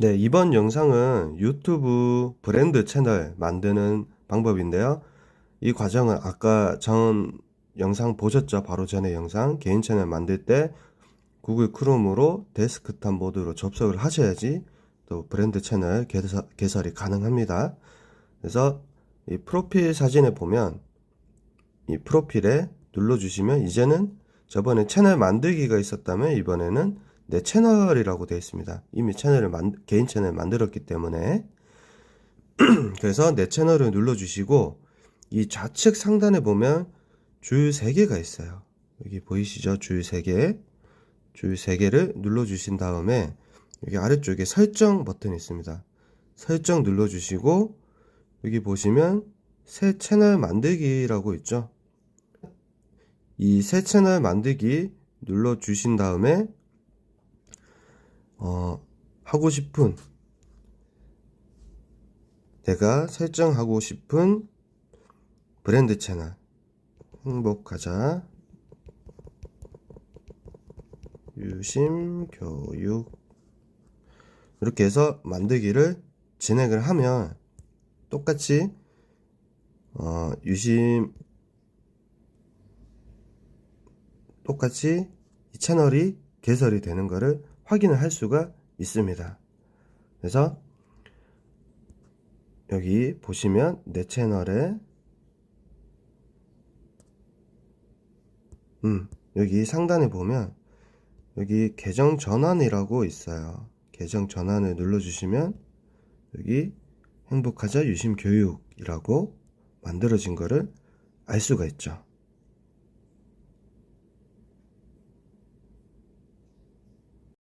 네, 이번 영상은 유튜브 브랜드 채널 만드는 방법인데요. 이 과정은 아까 전 영상 보셨죠? 바로 전에 영상 개인 채널 만들 때 구글 크롬으로 데스크탑 모드로 접속을 하셔야지 또 브랜드 채널 개설, 개설이 가능합니다. 그래서 이 프로필 사진에 보면 이 프로필에 눌러주시면 이제는 저번에 채널 만들기가 있었다면 이번에는 내 채널이라고 되어 있습니다. 이미 채널을 만, 개인 채널 만들었기 때문에 그래서 내 채널을 눌러주시고 이 좌측 상단에 보면 줄 3개가 있어요. 여기 보이시죠? 줄 3개. 줄 3개를 눌러주신 다음에 여기 아래쪽에 설정 버튼이 있습니다. 설정 눌러주시고 여기 보시면 새 채널 만들기라고 있죠. 이 새 채널 만들기 눌러주신 다음에 어, 하고 싶은 내가 설정하고 싶은 브랜드 채널 행복하자. 유심 교육. 이렇게 해서 만들기를 진행을 하면 똑같이 어, 유심 똑같이 이 채널이 개설이 되는 것을 확인을 할 수가 있습니다. 그래서 여기 보시면 내 채널에 음 여기 상단에 보면 여기 계정 전환이라고 있어요. 계정 전환을 눌러주시면 여기 행복하자 유심 교육이라고 만들어진 거를 알 수가 있죠.